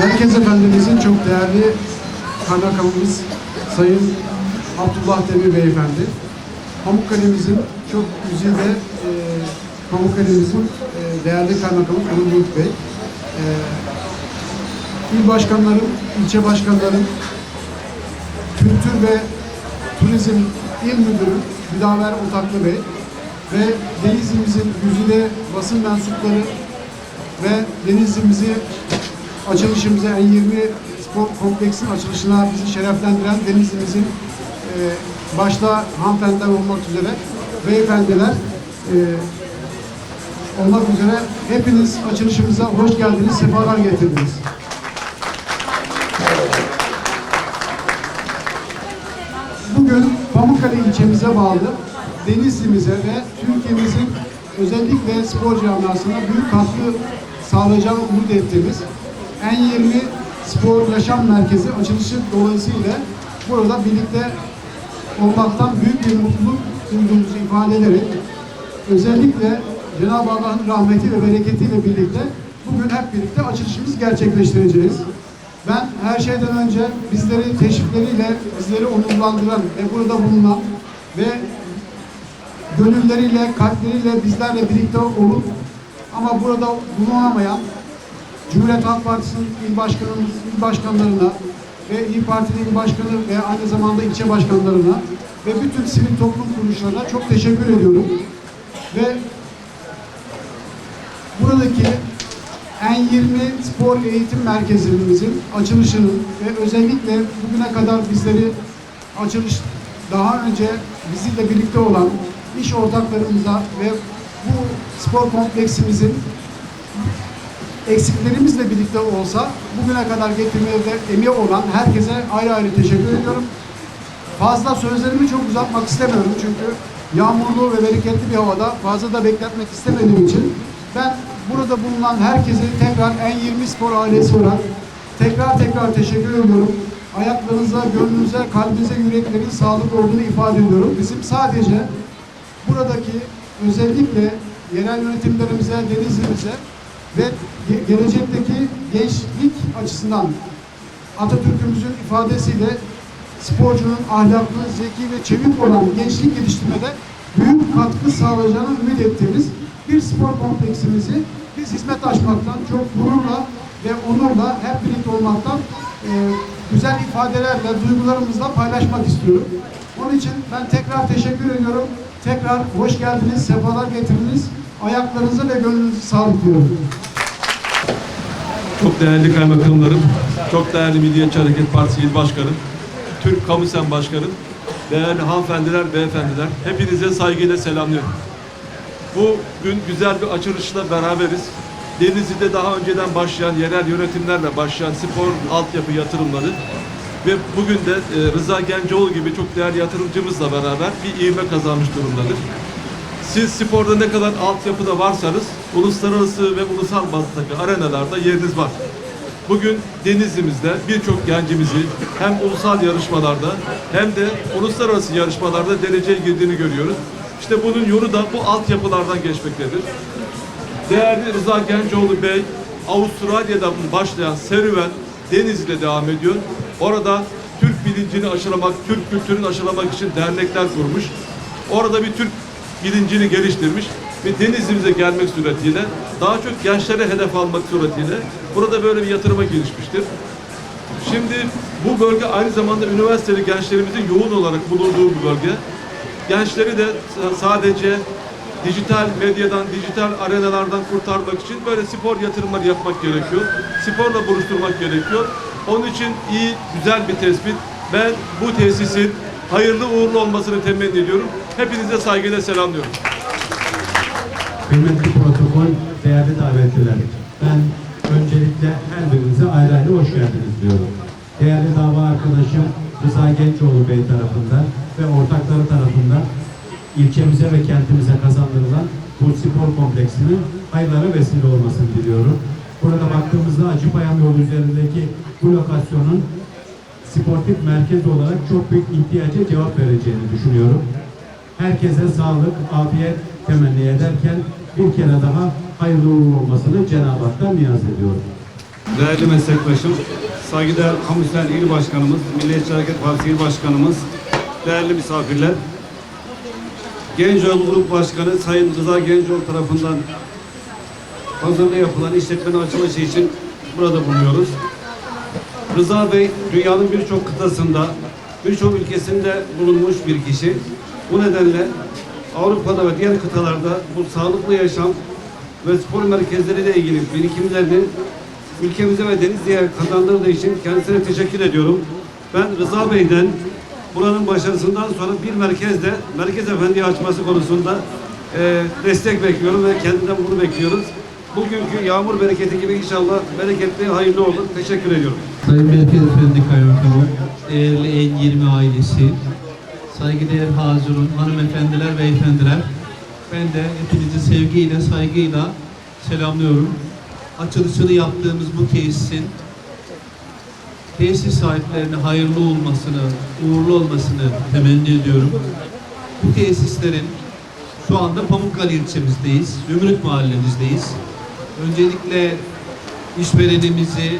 Merkez Efendimizin çok değerli kaymakamımız Sayın Abdullah Demir Beyefendi, Pamukkale'mizin çok güzide e, Pamukkale'mizin e, değerli kaymakamı Onur Bey, e, il başkanlarım, ilçe başkanlarım, Kültür ve Turizm İl Müdürü Müdaver Otaklı Bey ve Denizli'mizin güzide basın mensupları ve Denizli'mizi açılışımıza N20 Spor Kompleks'in açılışına bizi şereflendiren Denizli'mizin e, başta hanımefendiler olmak üzere beyefendiler e, olmak üzere hepiniz açılışımıza hoş geldiniz, sefalar getirdiniz. Bugün Pamukkale ilçemize bağlı Denizli'mize ve Türkiye'mizin özellikle spor camiasına büyük katkı sağlayacağını umut ettiğimiz N20 Spor Yaşam Merkezi açılışı dolayısıyla burada birlikte olmaktan büyük bir mutluluk duyduğumuzu ifade ederek özellikle Cenab-ı Allah'ın rahmeti ve bereketiyle birlikte bugün hep birlikte açılışımızı gerçekleştireceğiz. Ben her şeyden önce bizleri teşvikleriyle bizleri onurlandıran ve burada bulunan ve gönülleriyle, kalpleriyle bizlerle birlikte olup ama burada bulunamayan Cumhuriyet Halk Partisi'nin il il başkanlarına ve İYİ Parti'nin il başkanı ve aynı zamanda ilçe başkanlarına ve bütün sivil toplum kuruluşlarına çok teşekkür ediyorum. Ve buradaki N20 Spor Eğitim Merkezimizin açılışının ve özellikle bugüne kadar bizleri açılış daha önce bizimle birlikte olan iş ortaklarımıza ve bu spor kompleksimizin eksiklerimizle birlikte olsa bugüne kadar getirmeye emeği olan herkese ayrı ayrı teşekkür ediyorum. Fazla sözlerimi çok uzatmak istemiyorum çünkü yağmurlu ve bereketli bir havada fazla da bekletmek istemediğim için ben burada bulunan herkese tekrar N20 Spor ailesi olarak tekrar tekrar teşekkür ediyorum. Ayaklarınıza, gönlünüze, kalbinize, yüreklerin sağlık olduğunu ifade ediyorum. Bizim sadece buradaki özellikle yerel yönetimlerimize, denizimize ve ge- gelecekteki gençlik açısından Atatürk'ümüzün ifadesiyle sporcunun ahlaklı, zeki ve çevik olan gençlik geliştirmede büyük katkı sağlayacağını ümit ettiğimiz bir spor kompleksimizi biz hizmet açmaktan çok gururla ve onurla hep birlikte olmaktan e, güzel ifadelerle, duygularımızla paylaşmak istiyorum. Onun için ben tekrar teşekkür ediyorum. Tekrar hoş geldiniz, sefalar getirdiniz. Ayaklarınıza ve gönlünüze sağlık diyorum. Çok değerli kaymakamlarım, çok değerli Milliyetçi Hareket Partisi İl Başkanım, Türk Kamusen Başkanım, değerli hanımefendiler, beyefendiler, hepinize saygıyla selamlıyorum. Bugün güzel bir açılışla beraberiz. Denizli'de daha önceden başlayan, yerel yönetimlerle başlayan spor altyapı yatırımları ve bugün de e, Rıza Gencoğlu gibi çok değerli yatırımcımızla beraber bir ivme kazanmış durumdadır. Siz sporda ne kadar altyapıda varsanız uluslararası ve ulusal bazdaki arenalarda yeriniz var. Bugün Denizli'mizde birçok gencimizi hem ulusal yarışmalarda hem de uluslararası yarışmalarda dereceye girdiğini görüyoruz. İşte bunun yolu da bu altyapılardan geçmektedir. Değerli Rıza Gencoğlu Bey, Avustralya'dan başlayan serüven Denizli'de devam ediyor. Orada Türk bilincini aşılamak, Türk kültürünü aşılamak için dernekler kurmuş. Orada bir Türk bilincini geliştirmiş ve Denizli'mize gelmek suretiyle daha çok gençlere hedef almak suretiyle burada böyle bir yatırıma girişmiştir. Şimdi bu bölge aynı zamanda üniversiteli gençlerimizin yoğun olarak bulunduğu bir bölge. Gençleri de sa- sadece dijital medyadan, dijital arenalardan kurtarmak için böyle spor yatırımları yapmak gerekiyor. Sporla buluşturmak gerekiyor. Onun için iyi, güzel bir tespit. Ben bu tesisin hayırlı uğurlu olmasını temenni ediyorum. Hepinize saygıyla selamlıyorum. Kıymetli protokol, değerli davetliler. Ben öncelikle her birinize ayrı ayrı hoş geldiniz diyorum. Değerli dava arkadaşım Rıza Gençoğlu Bey tarafından ve ortakları tarafından ilçemize ve kentimize kazandırılan bu spor kompleksinin hayırlara vesile olmasını diliyorum. Burada baktığımızda Acıpayam yolu üzerindeki bu lokasyonun sportif merkez olarak çok büyük ihtiyaca cevap vereceğini düşünüyorum. Herkese sağlık, afiyet temenni ederken bir kere daha hayırlı uğurlu olmasını Cenab-ı Hak'tan niyaz ediyorum. değerli meslektaşım, saygıdeğer Kamusel İl Başkanımız, Milliyetçi Hareket Partisi İl Başkanımız, değerli misafirler, Gencoğlu Grup Başkanı Sayın Rıza Gencoğlu tarafından hazırlığı yapılan işletmenin açılışı için burada bulunuyoruz. Rıza Bey dünyanın birçok kıtasında, birçok ülkesinde bulunmuş bir kişi. Bu nedenle Avrupa'da ve diğer kıtalarda bu sağlıklı yaşam ve spor merkezleriyle ilgili birikimlerini ülkemize ve Denizli'ye kazandırdığı için kendisine teşekkür ediyorum. Ben Rıza Bey'den buranın başarısından sonra bir merkezde Merkez Efendi açması konusunda e, destek bekliyorum ve kendinden bunu bekliyoruz. Bugünkü yağmur bereketi gibi inşallah bereketli, hayırlı olur. Teşekkür ediyorum. Sayın Merkez Efendi Kaymakamım, değerli En20 ailesi, saygıdeğer hazırın, hanımefendiler, beyefendiler, ben de hepinizi sevgiyle, saygıyla selamlıyorum. Açılışını yaptığımız bu tesisin tesis sahiplerine hayırlı olmasını, uğurlu olmasını temenni ediyorum. Bu tesislerin şu anda Pamukkale ilçemizdeyiz, Zümrüt mahallemizdeyiz. Öncelikle işverenimizi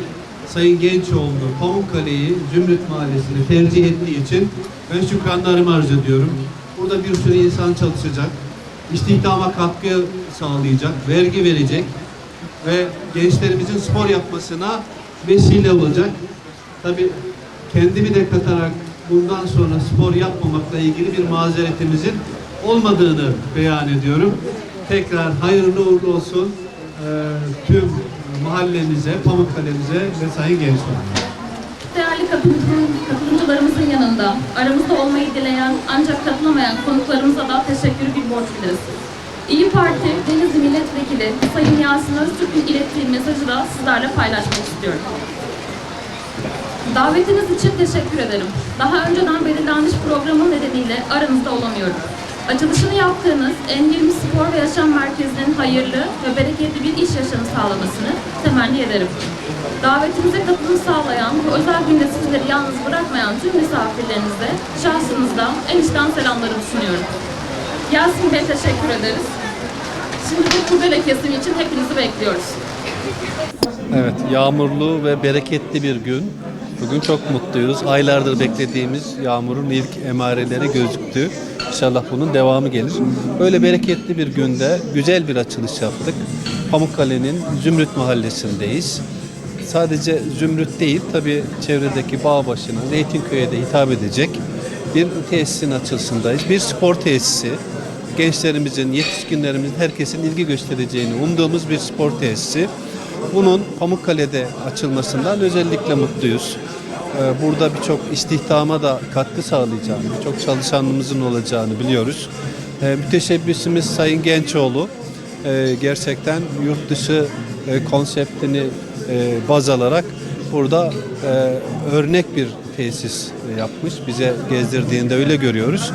Sayın Gençoğlu Pamukkale'yi Zümrüt Mahallesi'ni tercih ettiği için ben şükranlarımı arz ediyorum. Burada bir sürü insan çalışacak, istihdama katkı sağlayacak, vergi verecek ve gençlerimizin spor yapmasına vesile olacak. Tabii kendimi de katarak bundan sonra spor yapmamakla ilgili bir mazeretimizin olmadığını beyan ediyorum. Tekrar hayırlı uğurlu olsun eee, tüm mahallemize, Pamukkale'mize ve Sayın Gençler. Değerli katılımcı- katılımcılarımızın yanında aramızda olmayı dileyen ancak katılamayan konuklarımıza da teşekkür bir borç biliriz. İyi Parti Denizli Milletvekili Sayın Yasin Öztürk'ün ilettiği mesajı da sizlerle paylaşmak istiyorum. Davetiniz için teşekkür ederim. Daha önceden belirlenmiş programın nedeniyle aranızda olamıyorum. Açılışını yaptığınız En20 Spor ve Yaşam Merkezi'nin hayırlı ve bereketli bir iş yaşamı sağlamasını temenni ederim. Davetimize katılım sağlayan bu özel günde sizleri yalnız bırakmayan tüm misafirlerinize şahsınızda en içten selamlarımı sunuyorum. Yasin Bey teşekkür ederiz. Şimdi de kurdele kesimi için hepinizi bekliyoruz. Evet, yağmurlu ve bereketli bir gün. Bugün çok mutluyuz. Aylardır beklediğimiz yağmurun ilk emareleri gözüktü. İnşallah bunun devamı gelir. Böyle bereketli bir günde güzel bir açılış yaptık. Pamukkale'nin Zümrüt Mahallesi'ndeyiz. Sadece Zümrüt değil, tabii çevredeki Bağbaşı'na, Zeytinköy'e de hitap edecek bir tesisin açılışındayız. Bir spor tesisi gençlerimizin, yetişkinlerimizin, herkesin ilgi göstereceğini umduğumuz bir spor tesisi. Bunun Pamukkale'de açılmasından özellikle mutluyuz. Ee, Burada birçok istihdama da katkı sağlayacağını, birçok çalışanımızın olacağını biliyoruz. Ee, Müteşebbisimiz Sayın Gençoğlu e, gerçekten yurt dışı e, konseptini e, baz alarak burada örnek bir tesis yapmış. Bize gezdirdiğinde öyle görüyoruz.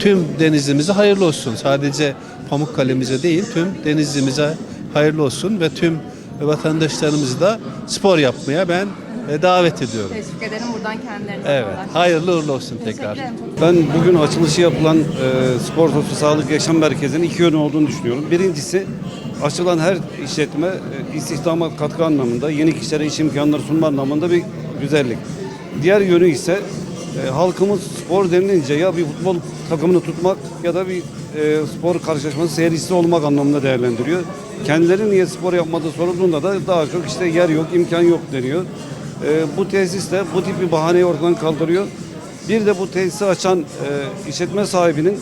Tüm denizimize hayırlı olsun. Sadece Pamukkale'mize değil, tüm denizimize hayırlı olsun ve tüm vatandaşlarımızı da spor yapmaya ben e, davet ediyorum. Teşvik ederim buradan kendilerine. Evet, olarak. hayırlı uğurlu olsun tekrar. Ben bugün açılışı yapılan e, Spor Sosyal Sağlık Yaşam Merkezi'nin iki yönü olduğunu düşünüyorum. Birincisi açılan her işletme e, istihdama katkı anlamında, yeni kişilere iş imkanları sunma anlamında bir güzellik. Diğer yönü ise e, halkımız spor denilince ya bir futbol takımını tutmak ya da bir e, spor karşılaşması seyircisi olmak anlamında değerlendiriyor. Kendileri niye spor yapmadığı sorulduğunda da daha çok işte yer yok, imkan yok deniyor. E, bu tesis de bu tip bir bahaneyi ortadan kaldırıyor. Bir de bu tesisi açan e, işletme sahibinin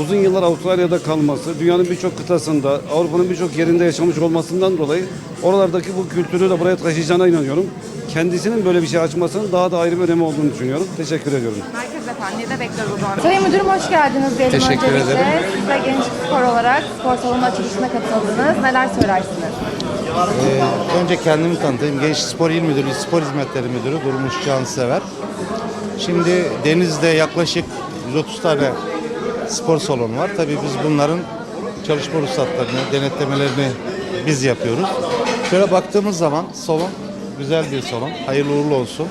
uzun yıllar Avustralya'da kalması, dünyanın birçok kıtasında, Avrupa'nın birçok yerinde yaşamış olmasından dolayı oralardaki bu kültürü de buraya taşıyacağına inanıyorum. Kendisinin böyle bir şey açmasının daha da ayrı bir önemi olduğunu düşünüyorum. Teşekkür ediyorum. Merkez Efendi'yi de bekliyoruz o zaman. Sayın Müdürüm hoş geldiniz diyelim Teşekkür öncelikle. ederim. Siz de genç spor olarak spor salonu açılışına katıldınız. Neler söylersiniz? Ee, önce kendimi tanıtayım. Genç Spor İl Müdürü, Spor Hizmetleri Müdürü Durmuş Cansever. Şimdi Deniz'de yaklaşık 130 tane spor salonu var. Tabii biz bunların çalışma ruhsatlarını, denetlemelerini biz yapıyoruz. Şöyle baktığımız zaman salon güzel bir salon. Hayırlı uğurlu olsun.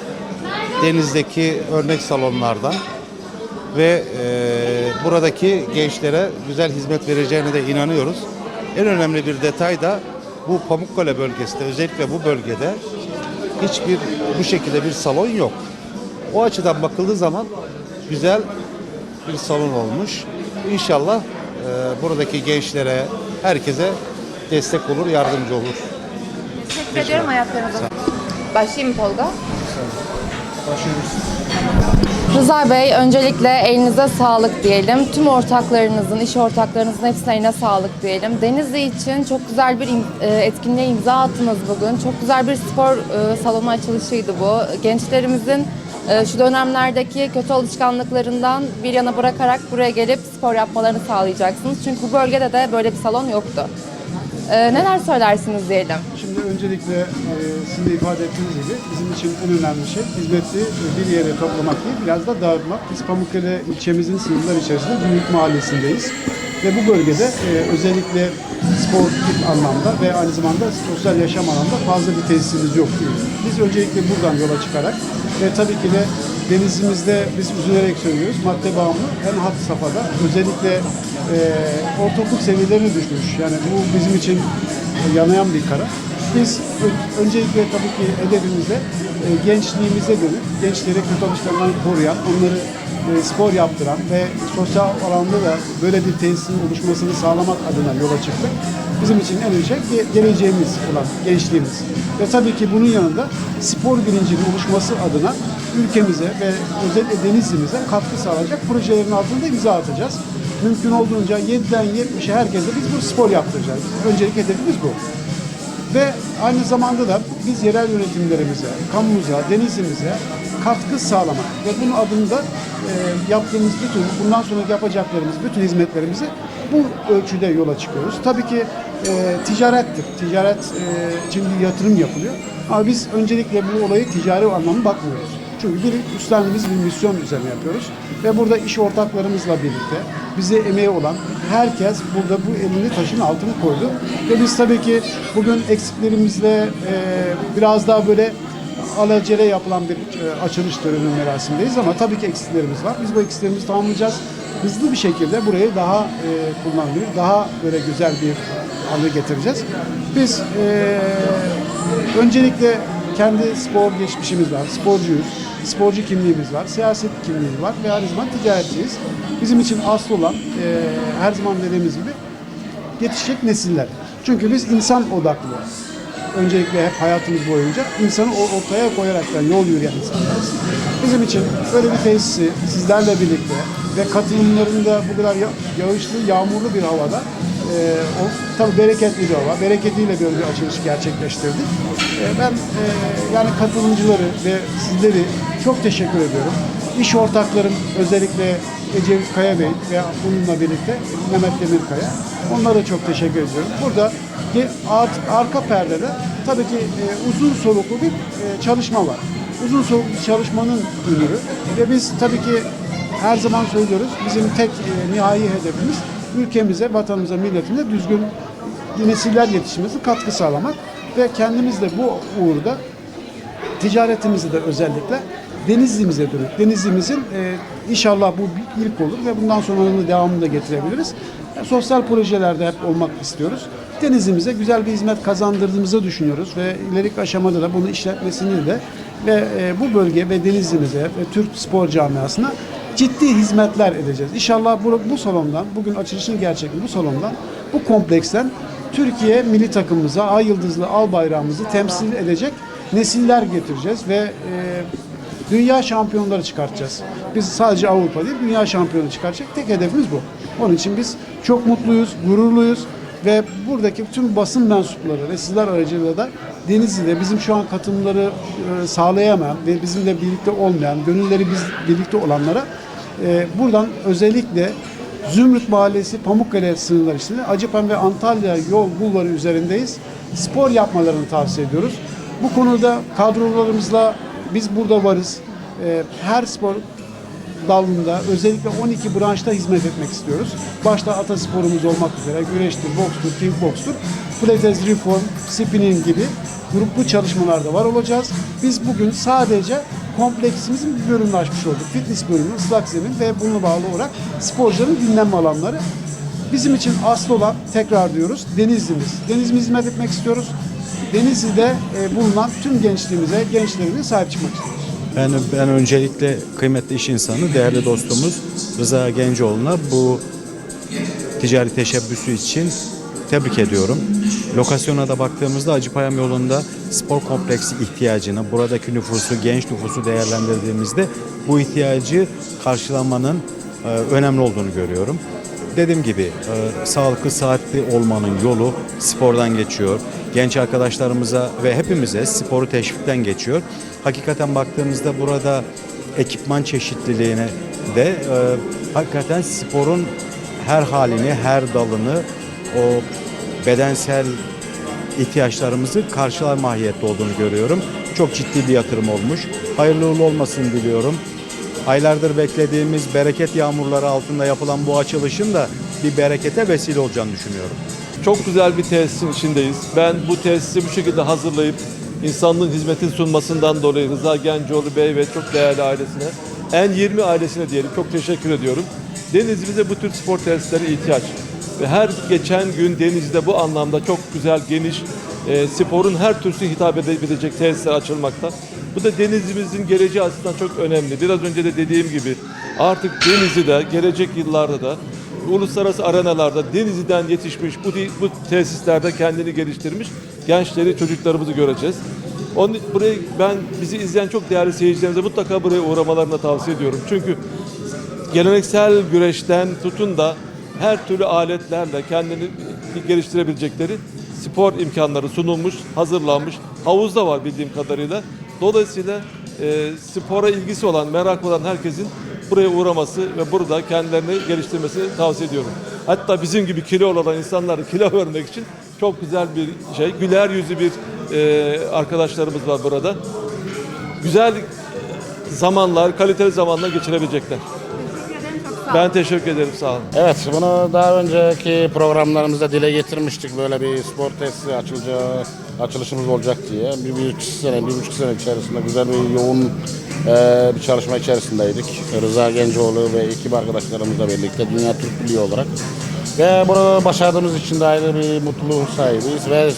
Deniz'deki örnek salonlardan ve e, buradaki gençlere güzel hizmet vereceğine de inanıyoruz. En önemli bir detay da bu Pamukkale bölgesinde özellikle bu bölgede hiçbir bu şekilde bir salon yok. O açıdan bakıldığı zaman güzel bir salon olmuş. İnşallah e, buradaki gençlere, herkese destek olur, yardımcı olur. Teşekkür ediyorum ayaklarınıza. Başlayayım Tolga? Rıza Bey, öncelikle elinize sağlık diyelim. Tüm ortaklarınızın, iş ortaklarınızın hepsine sağlık diyelim. Denizli için çok güzel bir e, etkinliğe imza attınız bugün. Çok güzel bir spor e, salonu açılışıydı bu. Gençlerimizin e, şu dönemlerdeki kötü alışkanlıklarından bir yana bırakarak buraya gelip spor yapmalarını sağlayacaksınız. Çünkü bu bölgede de böyle bir salon yoktu. Neler söylersiniz diyelim? Şimdi öncelikle e, sizin de ifade ettiğiniz gibi bizim için en önemli şey hizmeti bir yere toplamak değil, biraz da dağıtmak. Biz Pamukkale ilçemizin sınırları içerisinde Gümrük Mahallesi'ndeyiz. Ve bu bölgede e, özellikle sportif anlamda ve aynı zamanda sosyal yaşam anlamda fazla bir tesisimiz yok. Biz öncelikle buradan yola çıkarak ve tabii ki de denizimizde biz üzülerek söylüyoruz madde bağımlı en hat safhada özellikle e, ortaokul seviyelerine düşmüş. Yani bu bizim için yanayan bir kara. Biz öncelikle tabii ki hedefimizde e, gençliğimize dönük, gençleri kötü alışkanlıklarını koruyan, onları e, spor yaptıran ve sosyal alanda da böyle bir tesisin oluşmasını sağlamak adına yola çıktık. Bizim için en ge- geleceğimiz olan gençliğimiz. Ve tabii ki bunun yanında spor bilincinin oluşması adına ülkemize ve özellikle Denizli'mize katkı sağlayacak projelerin altında imza atacağız. Mümkün olduğunca 7'den 70'e herkese biz bu spor yaptıracağız. Öncelikle hedefimiz bu. Ve aynı zamanda da biz yerel yönetimlerimize, kamumuza, denizimize katkı sağlamak ve bunun adında e, yaptığımız bütün, bundan sonra yapacaklarımız, bütün hizmetlerimizi bu ölçüde yola çıkıyoruz. Tabii ki e, ticarettir. Ticaret e, için bir yatırım yapılıyor. Ama biz öncelikle bu olayı ticari anlamda bakmıyoruz. Çünkü bir üstlendiğimiz bir misyon üzerine yapıyoruz. Ve burada iş ortaklarımızla birlikte bize emeği olan herkes burada bu elini taşın altına koydu. Ve biz tabii ki bugün eksiklerimizle e, biraz daha böyle alacele yapılan bir e, açılış töreni merasimdeyiz ama tabii ki eksiklerimiz var. Biz bu eksiklerimizi tamamlayacağız. Hızlı bir şekilde burayı daha e, kullanılır, daha böyle güzel bir hale getireceğiz. Biz e, öncelikle kendi spor geçmişimiz var, sporcuyuz, sporcu kimliğimiz var, siyaset kimliğimiz var ve aynı zamanda ticaretçiyiz. Bizim için asıl olan e, her zaman dediğimiz gibi yetişecek nesiller. Çünkü biz insan odaklı öncelikle hep hayatımız boyunca insanı ortaya koyaraktan yol yürüyen insanlarız. Bizim için böyle bir tesisi sizlerle birlikte ve katılımlarında bu kadar ya- yağışlı, yağmurlu bir havada e, o tabii bereketli bir hava, bereketiyle böyle bir açılış gerçekleştirdik. E, ben e, yani katılımcıları ve sizleri çok teşekkür ediyorum. İş ortaklarım özellikle Ecevit Kaya Bey ve bununla birlikte Mehmet Demirkaya. Onlara da çok teşekkür ediyorum. Burada arka perdede tabii ki e, uzun soluklu bir e, çalışma var. Uzun soluklu bir çalışmanın ürünü ve biz tabii ki her zaman söylüyoruz bizim tek e, nihai hedefimiz ülkemize, vatanımıza, milletimize düzgün nesiller yetişmesi katkı sağlamak ve kendimiz de bu uğurda ticaretimizi de özellikle Denizli'mize dönük. Denizli'mizin e, inşallah bu ilk olur ve bundan sonranın devamını da getirebiliriz. E, sosyal projelerde hep olmak istiyoruz. Denizli'mize güzel bir hizmet kazandırdığımızı düşünüyoruz ve ileriki aşamada da bunu işletmesini de ve e, bu bölge ve Denizli'mize ve Türk spor camiasına ciddi hizmetler edeceğiz. İnşallah bu, bu salondan, bugün açılışını gerçekleştirdiği bu salondan, bu kompleksten Türkiye milli takımımıza ay yıldızlı al bayrağımızı temsil edecek nesiller getireceğiz ve e, dünya şampiyonları çıkartacağız. Biz sadece Avrupa değil, dünya şampiyonu çıkartacak tek hedefimiz bu. Onun için biz çok mutluyuz, gururluyuz ve buradaki tüm basın mensupları ve sizler aracılığıyla da Denizli'de bizim şu an katılımları e, sağlayamayan ve bizimle birlikte olmayan, gönülleri biz birlikte olanlara e, buradan özellikle Zümrüt Mahallesi Pamukkale sınırları Acıpem ve Antalya yol bulvarı üzerindeyiz. Spor yapmalarını tavsiye ediyoruz. Bu konuda kadrolarımızla biz burada varız. Ee, her spor dalında özellikle 12 branşta hizmet etmek istiyoruz. Başta atasporumuz olmak üzere güreştir, bokstur, kickbokstur, pilates, reform, spinning gibi gruplu çalışmalarda var olacağız. Biz bugün sadece kompleksimizin bir bölümünü açmış olduk. Fitness bölümü, ıslak zemin ve bununla bağlı olarak sporcuların dinlenme alanları. Bizim için asıl olan tekrar diyoruz Denizli'miz. Denizli'mize hizmet etmek istiyoruz. Denizli'de e, bulunan tüm gençliğimize, gençlerimize sahip çıkmak istiyoruz. Ben, ben öncelikle kıymetli iş insanı, değerli dostumuz Rıza Gencoğlu'na bu ticari teşebbüsü için tebrik ediyorum. Lokasyona da baktığımızda Acıpayam yolunda spor kompleksi ihtiyacını, buradaki nüfusu, genç nüfusu değerlendirdiğimizde bu ihtiyacı karşılamanın e, önemli olduğunu görüyorum. Dediğim gibi e, sağlıklı saatli olmanın yolu spordan geçiyor. Genç arkadaşlarımıza ve hepimize sporu teşvikten geçiyor. Hakikaten baktığımızda burada ekipman çeşitliliğine de e, hakikaten sporun her halini, her dalını o bedensel ihtiyaçlarımızı karşılar mahiyette olduğunu görüyorum. Çok ciddi bir yatırım olmuş. Hayırlı uğurlu olmasını diliyorum. Aylardır beklediğimiz bereket yağmurları altında yapılan bu açılışın da bir berekete vesile olacağını düşünüyorum. Çok güzel bir tesisin içindeyiz. Ben bu tesisi bu şekilde hazırlayıp insanlığın hizmetini sunmasından dolayı Rıza Gencoğlu Bey ve çok değerli ailesine, en 20 ailesine diyelim çok teşekkür ediyorum. Denizli'de bu tür spor tesislerine ihtiyaç. Ve her geçen gün Denizli'de bu anlamda çok güzel, geniş, e, sporun her türlüsü hitap edebilecek tesisler açılmakta. Bu da Denizli'mizin geleceği açısından çok önemli. Biraz önce de dediğim gibi artık Denizli'de gelecek yıllarda da uluslararası arenalarda Denizli'den yetişmiş bu, bu tesislerde kendini geliştirmiş gençleri, çocuklarımızı göreceğiz. Onun, burayı ben bizi izleyen çok değerli seyircilerimize mutlaka buraya uğramalarını tavsiye ediyorum. Çünkü geleneksel güreşten tutun da her türlü aletlerle kendini geliştirebilecekleri spor imkanları sunulmuş, hazırlanmış. Havuz da var bildiğim kadarıyla. Dolayısıyla e, spora ilgisi olan, merak olan herkesin buraya uğraması ve burada kendilerini geliştirmesini tavsiye ediyorum. Hatta bizim gibi kilo olan insanları kilo vermek için çok güzel bir şey. Güler yüzlü bir e, arkadaşlarımız var burada. Güzel zamanlar, kaliteli zamanlar geçirebilecekler. Ben teşekkür ederim. Sağ olun. Evet, bunu daha önceki programlarımızda dile getirmiştik. Böyle bir spor tesisi açılacağı, açılışımız olacak diye. Bir, bir iki sene, bir buçuk sene içerisinde güzel bir yoğun e, bir çalışma içerisindeydik. Rıza Gencoğlu ve ekip arkadaşlarımızla birlikte Dünya Türk Birliği olarak. Ve bunu başardığımız için de ayrı bir mutluluğun sahibiyiz ve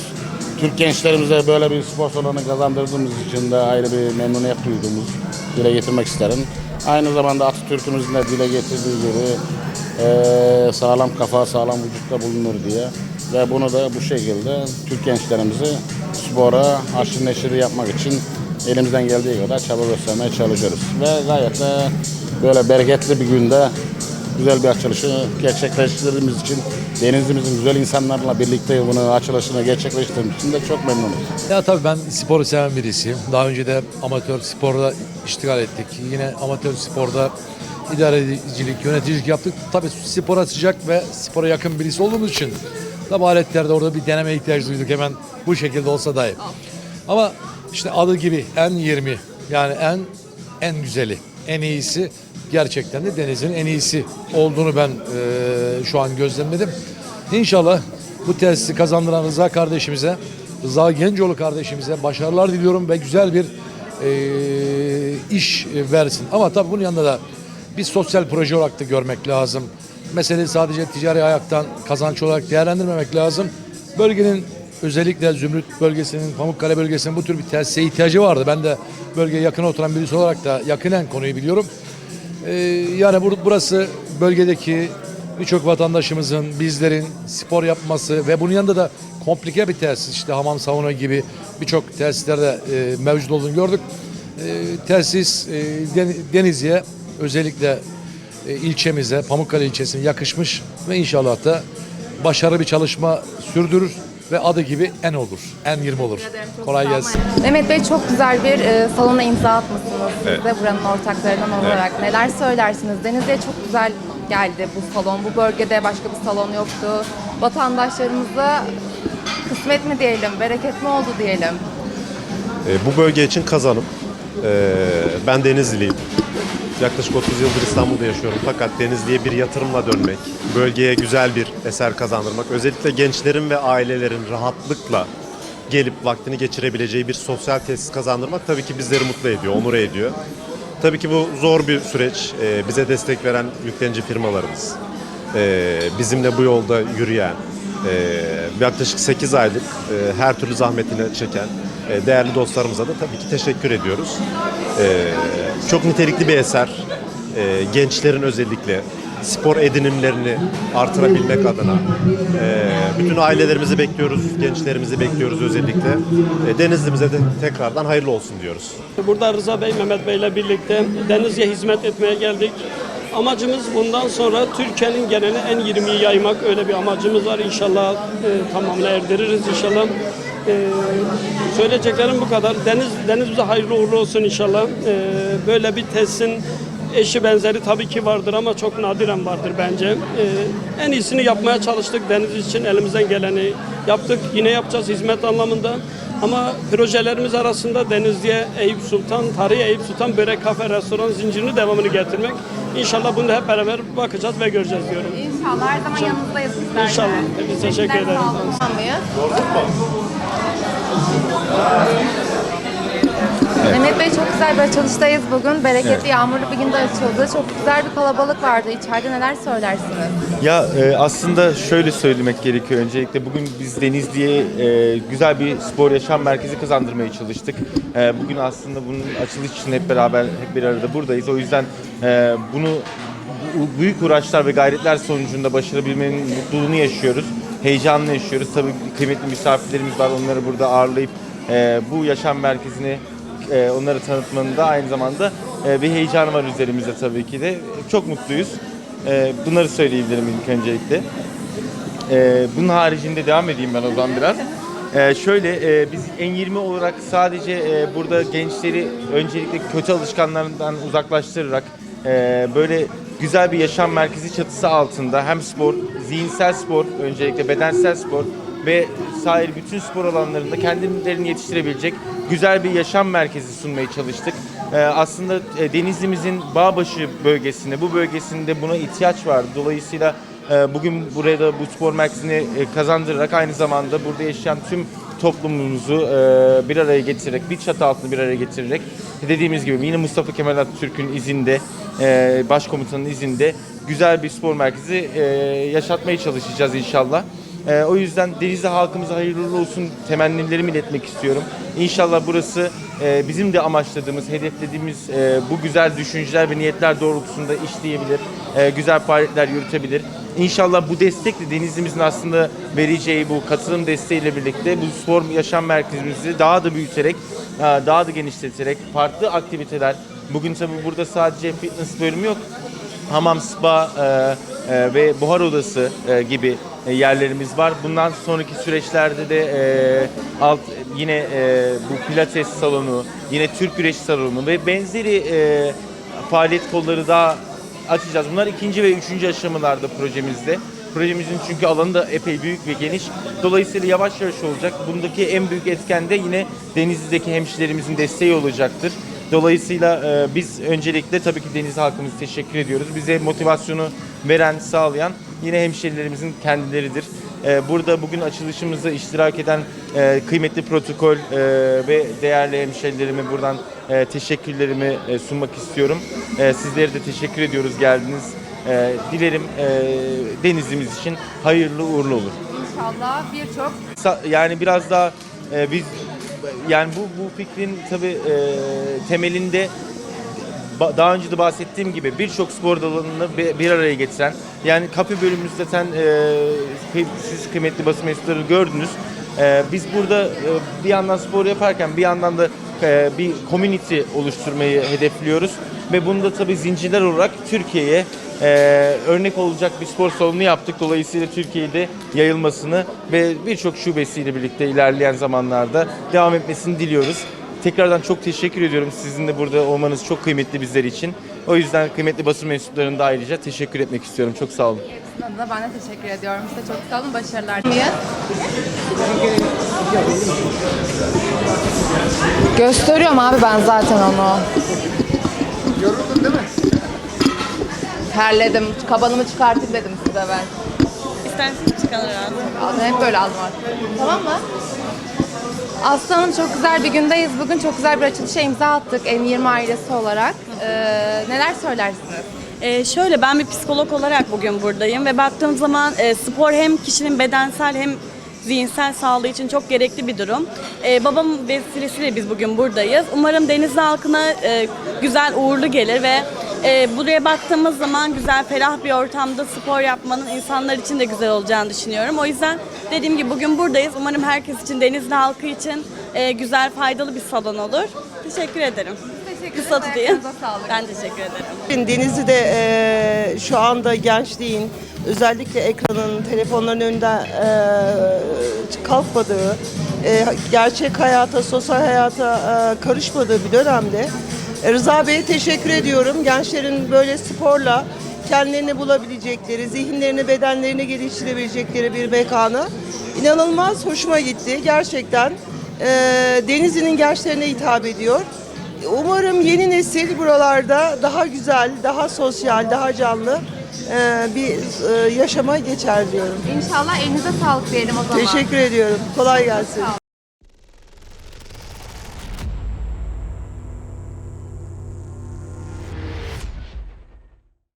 Türk gençlerimize böyle bir spor salonu kazandırdığımız için de ayrı bir memnuniyet duyduğumuz dile getirmek isterim. Aynı zamanda Atatürk'ümüzün de dile getirdiği gibi eee, sağlam kafa sağlam vücutta bulunur diye ve bunu da bu şekilde Türk gençlerimizi spora aşırı neşir yapmak için elimizden geldiği kadar çaba göstermeye çalışıyoruz. Ve gayet de böyle bereketli bir günde güzel bir açılışı gerçekleştirdiğimiz için denizimizin güzel insanlarla birlikte bunu açılışını gerçekleştirdiğimiz için de çok memnunuz. Ya tabii ben sporu seven birisiyim. Daha önce de amatör sporda iştigal ettik. Yine amatör sporda idarecilik, yöneticilik yaptık. Tabii spora sıcak ve spora yakın birisi olduğumuz için tabii orada bir deneme ihtiyacı duyduk hemen bu şekilde olsa dahi. Ama işte adı gibi en 20 yani en en güzeli, en iyisi gerçekten de denizin en iyisi olduğunu ben eee, şu an gözlemledim. İnşallah bu tesisi kazandıran Rıza kardeşimize, Rıza Gencoğlu kardeşimize başarılar diliyorum ve güzel bir eee, iş versin. Ama tabii bunun yanında da bir sosyal proje olarak da görmek lazım. Meseleyi sadece ticari ayaktan kazanç olarak değerlendirmemek lazım. Bölgenin özellikle Zümrüt bölgesinin, Pamukkale bölgesinin bu tür bir tesise ihtiyacı vardı. Ben de bölgeye yakın oturan birisi olarak da yakinen konuyu biliyorum. Ee, yani bur- burası bölgedeki birçok vatandaşımızın, bizlerin spor yapması ve bunun yanında da komplike bir tesis işte hamam sauna gibi birçok tesislerde e, mevcut olduğunu gördük. E, tesis e, Den- Denizli'ye özellikle e, ilçemize, Pamukkale ilçesine yakışmış ve inşallah da başarılı bir çalışma sürdürür ve adı gibi en olur. En 20 olur. Kolay gelsin. Mehmet Bey çok güzel bir e, salona imza atmışsınız. Siz de buranın ortaklarından olarak. Neler söylersiniz? Denizli'ye çok güzel geldi bu salon. Bu bölgede başka bir salon yoktu. Vatandaşlarımıza kısmet mi diyelim, bereket mi oldu diyelim. E, bu bölge için kazanım. E, ben Denizliliyim. Yaklaşık 30 yıldır İstanbul'da yaşıyorum fakat Denizli'ye bir yatırımla dönmek, bölgeye güzel bir eser kazandırmak, özellikle gençlerin ve ailelerin rahatlıkla gelip vaktini geçirebileceği bir sosyal tesis kazandırmak tabii ki bizleri mutlu ediyor, onur ediyor. Tabii ki bu zor bir süreç. E, bize destek veren yüklenici firmalarımız, e, bizimle bu yolda yürüyen, Ee, yaklaşık 8 aylık e, her türlü zahmetini çeken e, değerli dostlarımıza da tabii ki teşekkür ediyoruz. Ee, çok nitelikli bir eser. Ee, gençlerin özellikle spor edinimlerini artırabilmek adına e, bütün ailelerimizi bekliyoruz, gençlerimizi bekliyoruz özellikle. E, Denizli'mize de tekrardan hayırlı olsun diyoruz. Burada Rıza Bey, Mehmet Bey ile birlikte Denizli'ye hizmet etmeye geldik. Amacımız bundan sonra Türkiye'nin geneli en 20'yi yaymak öyle bir amacımız var. İnşallah e, tamamına erdiririz inşallah. E, söyleyeceklerim bu kadar. Deniz deniz bize hayırlı uğurlu olsun inşallah. E, böyle bir tesisin eşi benzeri tabii ki vardır ama çok nadiren vardır bence. E, en iyisini yapmaya çalıştık. Deniz için elimizden geleni yaptık. Yine yapacağız hizmet anlamında. Ama projelerimiz arasında Denizli'ye Eyüp Sultan, Tarihi Eyüp Sultan Börek Kafe Restoran zincirini devamını getirmek. İnşallah bunu hep beraber bakacağız ve göreceğiz diyorum. İnşallah her zaman yanınızdayız sizlerle. İnşallah. Hepinize teşekkür ederim. sağ olun. Mıyız? Mehmet Bey çok güzel bir açılıştayız bugün. Bereketli yağmurlu bir günde açıldı. Çok güzel bir kalabalık vardı. İçeride neler söylersiniz? Ya e, aslında şöyle söylemek gerekiyor öncelikle bugün biz Denizli'ye e, güzel bir spor yaşam merkezi kazandırmaya çalıştık. E, bugün aslında bunun açılış için hep beraber hep bir arada buradayız. O yüzden e, bunu bu- büyük uğraşlar ve gayretler sonucunda başarabilmenin mutluluğunu yaşıyoruz. Heyecanını yaşıyoruz. Tabii kıymetli misafirlerimiz var. Onları burada ağırlayıp e, bu yaşam merkezini e, onları tanıtmanın aynı zamanda e, bir heyecanı var üzerimizde tabii ki de. Çok mutluyuz. E, bunları söyleyebilirim ilk öncelikle. E, bunun haricinde devam edeyim ben o zaman biraz. E, şöyle e, biz N20 olarak sadece e, burada gençleri öncelikle kötü alışkanlarından uzaklaştırarak e, böyle güzel bir yaşam merkezi çatısı altında hem spor, zihinsel spor, öncelikle bedensel spor ve sahil bütün spor alanlarında kendilerini yetiştirebilecek güzel bir yaşam merkezi sunmaya çalıştık. Ee, aslında e, Denizli'mizin Bağbaşı bölgesinde, bu bölgesinde buna ihtiyaç var. Dolayısıyla e, bugün buraya da bu spor merkezini e, kazandırarak aynı zamanda burada yaşayan tüm toplumumuzu e, bir araya getirerek, bir çatı altında bir araya getirerek dediğimiz gibi yine Mustafa Kemal Atatürk'ün izinde, e, başkomutanın izinde güzel bir spor merkezi e, yaşatmaya çalışacağız inşallah. Ee, o yüzden Denizli halkımıza hayırlı olsun temennilerimi iletmek istiyorum. İnşallah burası e, bizim de amaçladığımız, hedeflediğimiz e, bu güzel düşünceler ve niyetler doğrultusunda işleyebilir, e, güzel faaliyetler yürütebilir. İnşallah bu destekle Denizli'mizin aslında vereceği bu katılım desteğiyle birlikte bu spor yaşam merkezimizi daha da büyüterek, e, daha da genişleterek farklı aktiviteler, bugün tabii burada sadece fitness bölümü yok, hamam, spa e, e, ve buhar odası e, gibi e, yerlerimiz var. Bundan sonraki süreçlerde de e, alt yine e, bu pilates salonu, yine Türk güreş salonu ve benzeri e, faaliyet kolları daha açacağız. Bunlar ikinci ve üçüncü aşamalarda projemizde. Projemizin çünkü alanı da epey büyük ve geniş. Dolayısıyla yavaş yavaş olacak. Bundaki en büyük etken de yine Denizli'deki hemşirerimizin desteği olacaktır. Dolayısıyla e, biz öncelikle tabii ki deniz halkımıza teşekkür ediyoruz. Bize motivasyonu veren, sağlayan yine hemşerilerimizin kendileridir. E, burada bugün açılışımızda iştirak eden e, kıymetli protokol e, ve değerli hemşerilerime buradan e, teşekkürlerimi sunmak istiyorum. Sizlere de teşekkür ediyoruz geldiniz. Dilerim denizimiz için hayırlı uğurlu olur. İnşallah birçok yani biraz daha biz yani bu bu fikrin tabi temelinde daha önce de bahsettiğim gibi birçok spor dalını bi- bir araya getiren yani kafe bölümümüzde zaten e, siz kıymetli basın mensupları gördünüz. E, biz burada e, bir yandan spor yaparken bir yandan da e, bir community oluşturmayı hedefliyoruz ve bunu da tabii zincirler olarak Türkiye'ye e, örnek olacak bir spor salonu yaptık. Dolayısıyla Türkiye'de yayılmasını ve birçok şubesiyle birlikte ilerleyen zamanlarda devam etmesini diliyoruz. Tekrardan çok teşekkür ediyorum. Sizin de burada olmanız çok kıymetli bizler için. O yüzden kıymetli basın mensuplarına da ayrıca teşekkür etmek istiyorum. Çok sağ olun. hepsinin adına ben de teşekkür ediyorum. Size çok sağ olun. Başarılar. Gösteriyorum abi ben zaten onu. Yoruldun değil mi? Terledim. Kabanımı çıkartayım dedim size ben. İsterseniz çıkalım abi. Aldım hep böyle aldım artık. Tamam mı? Aslı Hanım çok güzel bir gündeyiz. Bugün çok güzel bir açılışa imza attık M20 ailesi olarak. Ee, neler söylersiniz? Ee, şöyle ben bir psikolog olarak bugün buradayım ve baktığım zaman e, spor hem kişinin bedensel hem zihinsel sağlığı için çok gerekli bir durum. Ee, babam vesilesiyle biz bugün buradayız. Umarım Denizli halkına e, güzel uğurlu gelir ve e, buraya baktığımız zaman güzel ferah bir ortamda spor yapmanın insanlar için de güzel olacağını düşünüyorum. O yüzden dediğim gibi bugün buradayız. Umarım herkes için Denizli halkı için e, güzel faydalı bir salon olur. Teşekkür ederim. Teşekkür Kısa tutayım. Ben teşekkür ederim. Denizli'de eee, şu anda gençliğin özellikle ekranın, telefonların önünde eee, kalkmadığı, eee, gerçek hayata, sosyal hayata eee, karışmadığı bir dönemde e, Rıza Bey'e teşekkür ediyorum. Gençlerin böyle sporla kendilerini bulabilecekleri, zihinlerini, bedenlerini geliştirebilecekleri bir mekanı inanılmaz hoşuma gitti. Gerçekten eee Denizli'nin gençlerine hitap ediyor. Umarım yeni nesil buralarda daha güzel, daha sosyal, daha canlı e, bir e, yaşama geçer diyorum. İnşallah elinize sağlık diyelim o zaman. Teşekkür ediyorum. Kolay gelsin.